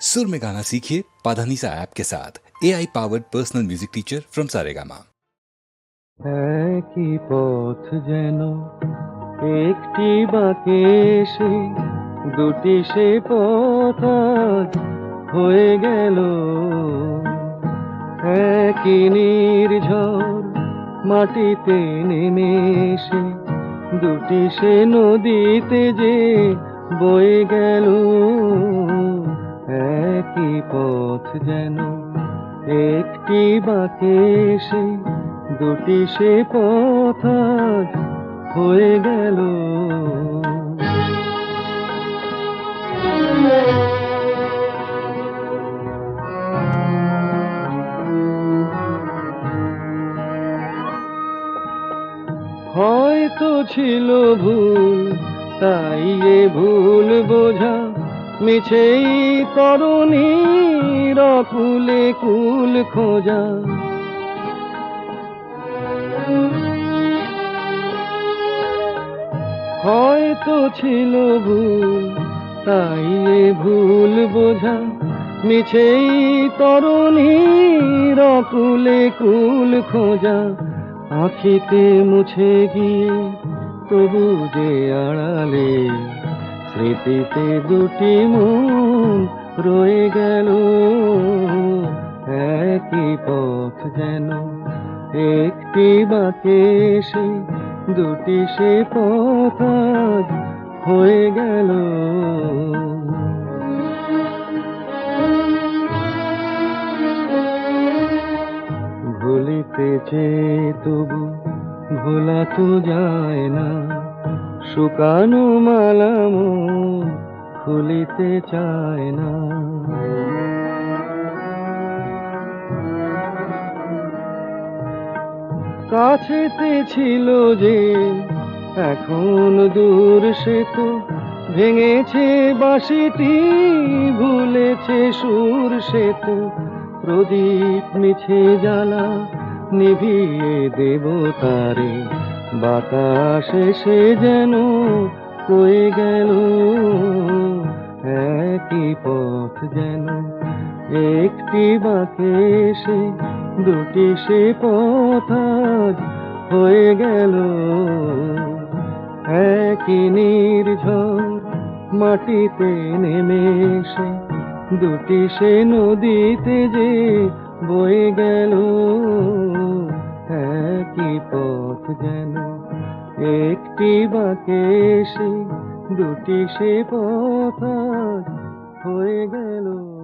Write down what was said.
सुर में गाना सीखिए पाधानीसा ऐप के साथ A I powered personal music teacher from Saregama একই পথ যেন একটি বাঁকে সে দুটি সে পথ আজ হয়ে গেল একই নির্ঝর মাটিতে নেমে এসে দুটি সে নদীতে যে বয়ে গেল একই পথ যেন একটি বাঁকে সে দুটি সে পথ হয়ে গেল। হয়তো ছিল ভুল, তাই এ ভুল বোঝা মিছেই তরুণী রকুলে কুল খোঁজা। হয়তো ছিল ভুল, তাই ভুল বোঝা। মিছেই তরুণী রকুলে কুল খোঁজা। আখিতে মুছে গিয়ে তবু যে আড়ালে স্মৃতিতে দুটি মন রয়ে গেল। একই পথ যেন একটি বাঁকে সে দুটি সে পথ হয়ে গেল। ভুলিতে চেয়ে তবু ভোলা তো যায় না শুকানো মালা মন খুলিতে চায় না। কাছেতে ছিল যে, এখন দূর সে তো ভেঙেছে বাঁশিটি, ভুলেছে সুর সে তো। প্রদীপ মিছে জ্বালা নিভিয়ে দেব তারে। বাতাসে সে যেন কয়ে গেল, একই পথ যেন একটি বাঁকে সে, দুটি সে পথ হয়ে গেল। একই নির্ঝর মাটিতে নেমে এসে, দুটি সে নদীতে যে বয়ে গেল। একই পথ যেন? একটি বাঁকে সে দুটি সে পথ হয়ে গেল।